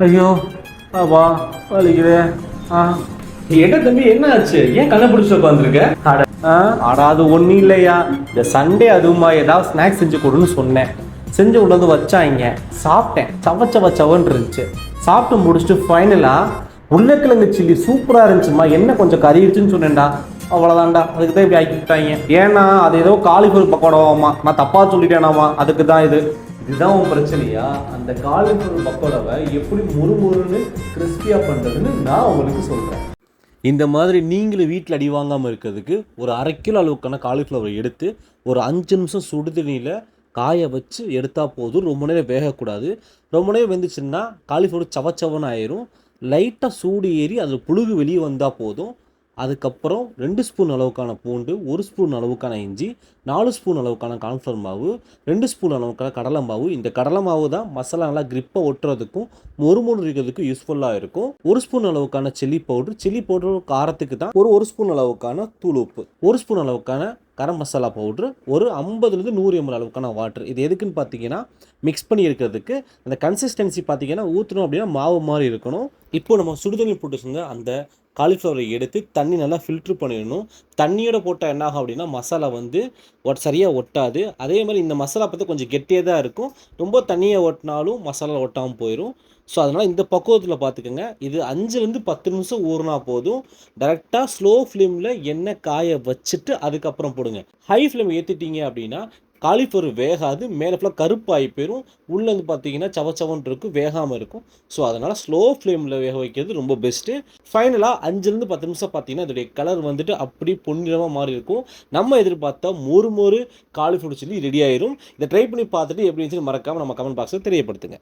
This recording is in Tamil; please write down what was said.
ஐயோ அப்பா வலிக்குதே. ஆ. என்ன தம்பி என்ன ஆச்சு ஏன் கண்ணை பிடிச்சி உட்காந்துருக்க அட. ஆ, அட அது ஒன்றும் இல்லையா? இந்த சண்டே அதுவுமா ஏதாவது ஸ்நாக்ஸ் செஞ்சு கொடுன்னு சொன்னேன். செஞ்சு வந்து வச்சாங்க. சாப்பிட்டேன். சவ சவ இருந்துச்சு. சாப்பிட்டு முடிச்சுட்டு ஃபைனலாக உருளைக்கிழங்கு சில்லி சூப்பராக இருந்துச்சுமா? என்ன கொஞ்சம் கறிடுச்சுன்னு சொன்னேன்டா. அவ்வளோதான்டா அதுக்கு தான் இப்படி ஆக்கி விட்டாங்க ஏன்னா அது ஏதோ காலிஃபர் பக்கோடாவாமா நான் தப்பாக சொல்லிட்டேனாமா அதுக்கு தான் இது. இதுதான் உன் பிரச்சனையா? அந்த காலிஃபர் பக்கோடாவை எப்படி முறுமுறுன்னு கிறிஸ்பியாக பண்ணுறதுன்னு நான் உங்களுக்கு சொல்கிறேன் இந்த மாதிரி நீங்களும் வீட்டில் அடி வாங்காமல் இருக்கிறதுக்கு ஒரு அரை கிலோ அளவுக்கான காலிஃப்ளவர் எடுத்து ஒரு அஞ்சு நிமிஷம் சுடு தண்ணியில் காய வச்சு எடுத்தால் போதும். ரொம்ப நேரம் வேகக்கூடாது. ரொம்ப நேரம் வெந்துச்சுன்னா காலிஃப்ளவர் சவச்சவன்னு ஆயிரும். லைட்டாக சூடு ஏறி அதில் புழுகு வெளியே வந்தால் போதும். அதுக்கப்புறம் ரெண்டு ஸ்பூன் அளவுக்கான பூண்டு ஒரு ஸ்பூன் அளவுக்கான இஞ்சி நாலு ஸ்பூன் அளவுக்கான கார்ன்ஃப்ளவர் மாவு ரெண்டு ஸ்பூன் அளவுக்கான கடலை மாவு. இந்த கடலை மாவு தான் மசாலா நல்லா கிரிப்பை ஒட்டுறதுக்கும் மொறுமொறு இருக்கிறதுக்கும் யூஸ்ஃபுல்லாக இருக்கும். ஒரு ஸ்பூன் அளவுக்கான சில்லி பவுடர் சில்லி பவுடர் காரத்துக்கு தான் ஒரு ஒரு ஸ்பூன் அளவுக்கான தூள் உப்பு ஒரு ஸ்பூன் அளவுக்கான கரம் மசாலா பவுட்ரு ஒரு ஐம்பதுலேருந்து நூறு எம்எல் அளவுக்கான வாட்டர் இது எதுக்குன்னு பார்த்தீங்கன்னா மிக்ஸ் பண்ணி இருக்கிறதுக்கு அந்த கன்சிஸ்டன்சி பார்த்தீங்கன்னா ஊற்றணும் அப்படின்னா மாவு மாதிரி இருக்கணும். இப்போ நம்ம சுடுதண்ணி போட்டு செஞ்ச அந்த காலிஃப்ளவரை எடுத்து தண்ணி நல்லா ஃபில்ட்ரு பண்ணிடணும். தண்ணியோட போட்டால் என்ன ஆகும் அப்படின்னா மசாலா வந்து ஒட் சரியாக ஒட்டாது. அதே மாதிரி இந்த மசாலா பார்த்து கொஞ்சம் கெட்டியாக தான் இருக்கும். ரொம்ப தண்ணியை ஒட்டினாலும் மசாலா ஒட்டாமல் போயிடும் ஸோ அதனால் இந்த பக்குவத்தில் பார்த்துக்கோங்க இது அஞ்சுலேருந்து பத்து நிமிஷம் ஊறினா போதும். டேரெக்டாக ஸ்லோ ஃப்ளேமில் எண்ணெய் காய வச்சுட்டு அதுக்கப்புறம் போடுங்க. ஹை ஃப்ளேம் ஏற்றிட்டீங்க அப்படின்னா காலிஃப்ளவர் வேகாது மேலே ஃபுல்லாக கருப்பாகி போயிடும் உள்ளே வந்து பார்த்தீங்கன்னா சவச்சவன் இருக்கும் வேகாமல் இருக்கும். ஸோ அதனால் ஸ்லோ ஃப்ளேமில் வேக வைக்கிறது ரொம்ப பெஸ்ட்டு ஃபைனலாக அஞ்சுலேருந்து பத்து நிமிஷம் பார்த்தீங்கன்னா இதோடைய கலர் வந்துட்டு அப்படி பொன்னிறமாக மாறி இருக்கும். நம்ம எதிர்பார்த்தா மொறு மொறு காலிஃப்ளவர் சில்லி ரெடி ஆயிரும். இதை ட்ரை பண்ணி பார்த்துட்டு எப்படி இருந்துச்சுன்னு மறக்காமல் நம்ம கமெண்ட் பாக்ஸில் தெரியப்படுத்துங்க.